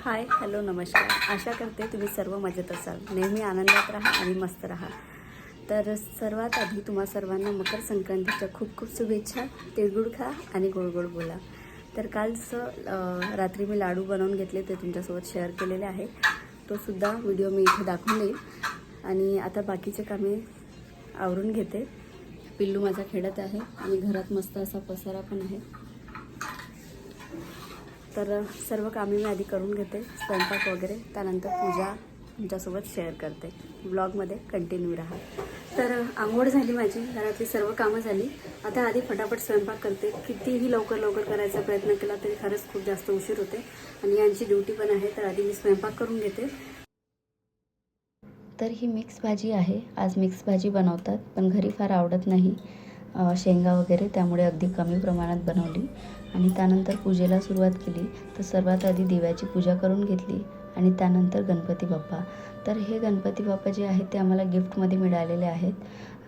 Hi hello नमस्कार. आशा करते तुम्ही सर्व मजेत असाल. नेहमी आनंदात राहा आणि मस्त राहा. तर सर्वात आधी तुम्हा सर्वांना मकर संक्रांतीच्या खूप खूप शुभेच्छा. तिळगुळ खा आणि गोड गोड बोला. तर कालचं रात्री मी लाडू बनवून घेतले ते तुमच्यासोबत शेअर केलेले आहे. तो सुद्धा व्हिडिओ मी इथे दाखवून देईल आणि आता बाकीचे कामे आवरून घेते. पिल्लू माझा खेळत आहे आणि घरात मस्त असा पसारा पण आहे. तर सर्व कामे मी आधी करून घेते स्वयंपाक वगैरे त्यानंतर पूजा तुमच्यासोबत शेअर करते. ब्लॉगमध्ये कंटिन्यू राहा. तर आंघोळ झाली माझी घरातली सर्व कामं झाली. आता आधी फटाफट स्वयंपाक करते. कितीही लवकर लवकर करायचा प्रयत्न केला तरी खरंच खूप जास्त उशीर होते. आणि यांची ड्युटी पण आहे तर आधी मी स्वयंपाक करून घेते. तर ही मिक्स भाजी आहे. आज मिक्स भाजी बनवतात पण घरी फार आवडत नाही. शेंगा वगैरे त्यामुळे अगदी कमी प्रमाणात बनवली. आणि त्यानंतर पूजेला सुरुवात केली. तर सर्वात आधी दिव्याची पूजा करून घेतली आणि त्यानंतर गणपती बाप्पा. तर हे गणपती बाप्पा जे आहेत ते आम्हाला गिफ्टमध्ये मिळालेले आहेत.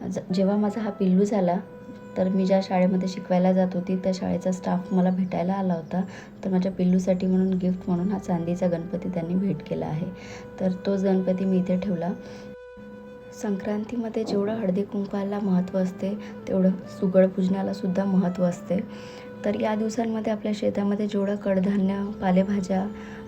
ज- जेव्हा माझा हा पिल्लू झाला तर मी ज्या शाळेमध्ये शिकवायला जात होती त्या शाळेचा स्टाफ मला भेटायला आला होता. तर माझ्या पिल्लूसाठी म्हणून गिफ्ट म्हणून हा चांदीचा गणपती त्यांनी भेट केला आहे. तर तोच गणपती मी इथे ठेवला. संक्रांतीमध्ये जेवढं हळदी कुंकवाला महत्त्व असते तेवढं सुगड पूजनालासुद्धा महत्त्व असते. तर या दिवसांमध्ये आपल्या शेतामध्ये जेवढं कडधान्य पालेभाज्या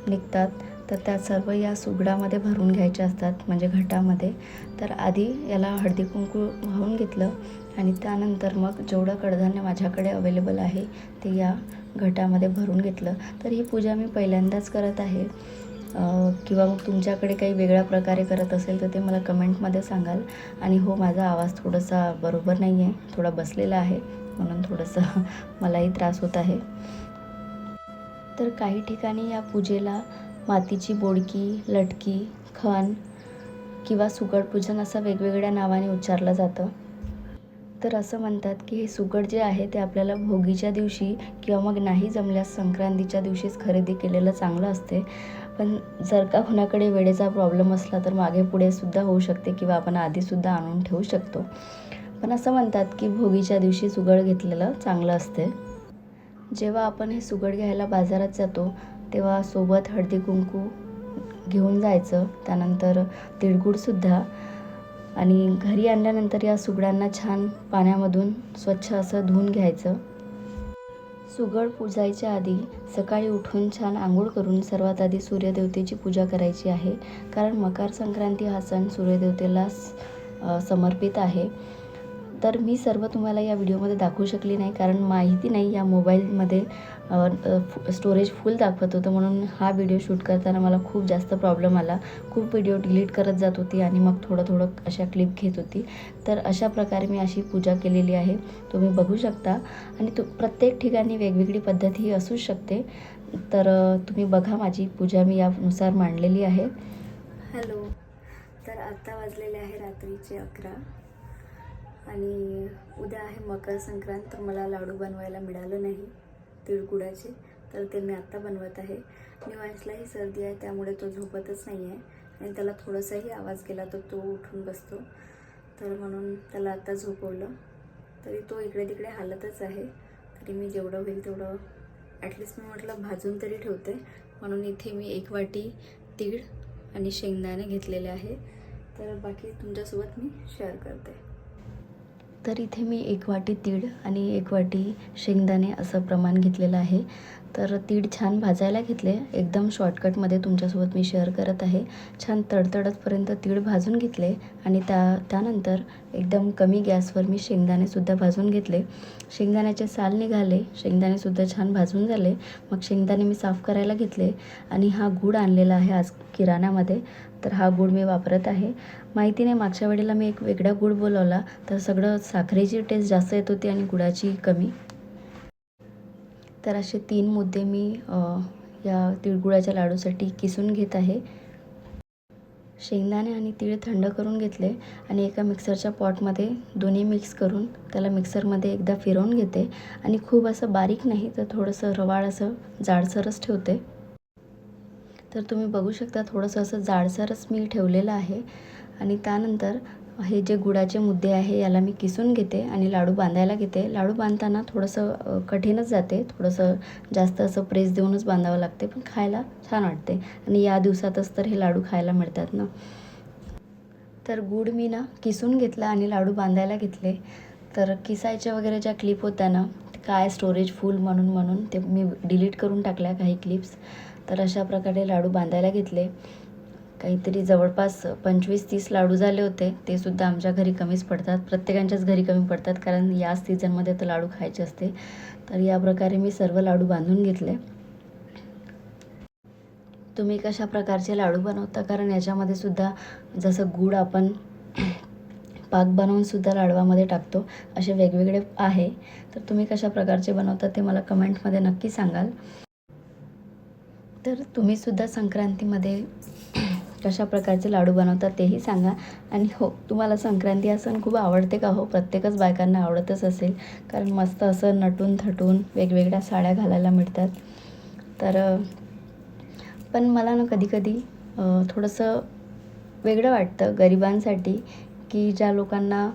निघतात तर त्या सर्व या सुगडामध्ये भरून घ्यायच्या असतात म्हणजे घटामध्ये. तर आधी याला हळदी कुंकू वाहून घेतलं आणि त्यानंतर मग जेवढं कडधान्य माझ्याकडे अवेलेबल आहे ते या घटामध्ये भरून घेतलं. तर ही पूजा मी पहिल्यांदाच करत आहे. किंवा मग तुमच्याकडे काही वेगळ्या प्रकारे करत असेल तर ते मला कमेंटमध्ये सांगाल. आणि हो माझा आवाज थोडासा बरोबर नाही आहे थोडा बसलेला आहे म्हणून थोडंसं मलाही त्रास होत आहे. तर काही ठिकाणी या पूजेला मातीची बोडकी लटकी खण किंवा सुगड पूजन असं वेगवेगळ्या नावाने उच्चारलं जातं. तर असं म्हणतात की हे सुगड जे आहे ते आपल्याला भोगीच्या दिवशी किंवा मग नाही जमल्यास संक्रांतीच्या दिवशीच खरेदी केलेलं चांगलं असते. पण जर का कुणाकडे वेळेचा प्रॉब्लेम असला तर मागे पुढे सुद्धा होऊ शकते किंवा आपण आधीसुद्धा आणून ठेवू शकतो. पण असं म्हणतात की भोगीच्या दिवशी सुगड घेतलेलं चांगलं असते. जेव्हा आपण हे सुगड घ्यायला बाजारात जातो तेव्हा सोबत हळदी कुंकू घेऊन जायचं त्यानंतर तिळगुळसुद्धा आणि घरी आणल्यानंतर या सुगडांना छान पाण्यामधून स्वच्छ असं धुवून घ्यायचं. सुगड पूजायच्या आधी सकाळी उठून छान आंघोळ करून सर्वात आधी सूर्यदेवतेची पूजा करायची आहे. कारण मकर संक्रांती हा सण सूर्यदेवतेला समर्पित आहे. तर मी सर्व तुम्हाला या व्हिडिओमध्ये दाखवू शकली नाही कारण माहिती नाही या मोबाईलमध्ये स्टोरेज फुल दाखवत होतं. म्हणून हा व्हिडिओ शूट करताना मला खूप जास्त प्रॉब्लेम आला. खूप व्हिडिओ डिलीट करत जात होती आणि मग थोडं थोडं अशा क्लिप घेत होती. तर अशा प्रकारे मी अशी पूजा केलेली आहे. तुम्ही बघू शकता. आणि तू प्रत्येक ठिकाणी वेगवेगळी पद्धत ही असू शकते. तर तुम्ही बघा माझी पूजा मी यानुसार मांडलेली आहे. हॅलो तर आत्ता वाजलेले आहे रात्रीचे अकरा. आणि उद्या आहे मकर संक्रांत तर मला लाडू बनवायला मिळालं नाही तिळगुडाचे तर ते मी आत्ता बनवत आहे. निवांशलाही सर्दी आहे त्यामुळे तो झोपतच नाही आहे. आणि त्याला थोडासाही आवाज गेला तर तो उठून बसतो. तर म्हणून त्याला आत्ता झोपवलं. तरी तो इकडे तिकडे हालतच आहे. तरी मी जेवढं होईल तेवढं ॲटलिस्ट मी म्हटलं भाजून तरी ठेवते. म्हणून इथे मी एक वाटी तीळ आणि शेंगदाणे घेतलेले आहे. तर बाकी तुमच्यासोबत मी शेअर करते. तर इथे मी एक वाटी तीळ आणि एक वाटी शेंगदाणे असं प्रमाण घेतलेलं आहे. तर तीळ छान भाजायला घेतले. एकदम शॉर्टकटमध्ये तुमच्यासोबत मी शेअर करत आहे. छान तडतडतपर्यंत तीळ भाजून घेतले आणि त्या त्यानंतर एकदम कमी गॅसवर मी शेंगदाणेसुद्धा भाजून घेतले. शेंगदाण्याचे साल निघाले. शेंगदाणेसुद्धा छान भाजून झाले. मग शेंगदाणे मी साफ करायला घेतले आणि हा गूळ आणलेला आहे आज किराण्यामध्ये तर हा गूळ मी वापरत आहे. माहिती नाही मागच्या वेळेला मी एक वेगळा गूळ बोलवला तर सगळं साखरेची टेस्ट जास्त येत होती आणि गुळाची कमी. तर असे तीन मुद्दे मी या तिळगुळाच्या लाडूसाठी किसून घेत आहे. शेंगदाणे आणि तीळ थंड करून घेतले आणि एका मिक्सरच्या पॉटमध्ये दोन्ही मिक्स करून त्याला मिक्सरमध्ये एकदा फिरवून घेते. आणि खूप असं बारीक नाही तर थोडंसं रवाळ असं जाडसरच ठेवते. तर तुम्ही बघू शकता थोडंसं असं जाडसरच मी ठेवलेलं आहे. आणि त्यानंतर हे जे गुडाचे मुद्दे आहे याला मी किसून घेते आणि लाडू बांधायला घेते. लाडू बांधताना थोडंसं कठीणच जाते. थोडंसं जास्त असं प्रेस देऊनच बांधावं लागते पण खायला छान वाटते. आणि या दिवसातच तर हे लाडू खायला मिळतात ना. तर गुड मी ना किसून घेतला आणि लाडू बांधायला घेतले. तर किसायच्या वगैरे ज्या क्लिप होत्या ना काय स्टोरेज फुल म्हणून म्हणून ते मी डिलीट करून टाकल्या काही क्लिप्स तर अशा प्रकारे लाडू बांधायला घेतले. काहीतरी जवळपास पंचवीस तीस लाडू झाले होते. ते सुद्धा आमच्या घरी कमीच पडतात. प्रत्येकांच्याच घरी कमी पडतात कारण याच सीझनमध्ये तर लाडू खायचे असते. तर या प्रकारे मी सर्व लाडू बांधून घेतले. तुम्ही कशा प्रकारचे लाडू बनवता? कारण याच्यामध्ये सुद्धा जसं गूळ आपण पाक बनवून सुद्धा लाडवामध्ये टाकतो असे वेगवेगळे आहे. तर तुम्ही कशा प्रकारचे बनवता ते मला कमेंटमध्ये नक्की सांगाल. तर तुम्ही सुद्धा संक्रांतीमध्ये कशा प्रकारचे लाडू बनवता तेही सांगा. आणि हो तुम्हाला संक्रांती हा सण खूप आवडते का? हो प्रत्येकच बायकांना आवडतच असेल. कारण मस्त असं नटून थटून वेगवेगळ्या साड्या घालायला मिळतात. तर पण मला ना कधीकधी थोडंसं वेगळं वाटतं गरिबांसाठी की ज्या लोकांना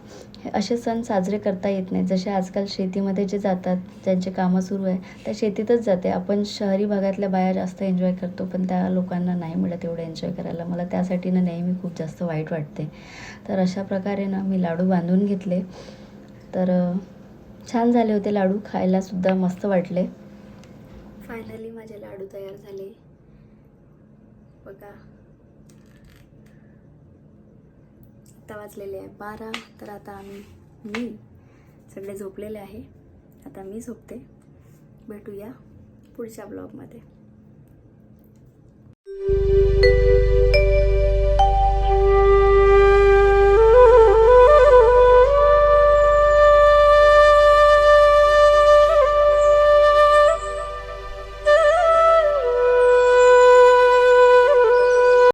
असे सण साजरे करता येत नाहीत. जसे आजकाल शेतीमध्ये जे जातात ज्यांचे कामं सुरू आहे त्या शेतीतच जाते. आपण शहरी भागातल्या बाया जास्त एन्जॉय करतो पण त्या लोकांना नाही मिळत एवढं एन्जॉय करायला. मला त्यासाठी ना नेहमी खूप जास्त वाईट वाटते. तर अशा प्रकारे ना मी लाडू बांधून घेतले. तर छान झाले होते लाडू. खायलासुद्धा मस्त वाटले. फायनली माझे लाडू तयार झाले. बघा. आत्ता वाजलेले आहे बारा तर आता आम्ही मी सगळे झोपलेले आहे. आता मी झोपते. भेटूया पुढच्या ब्लॉगमध्ये.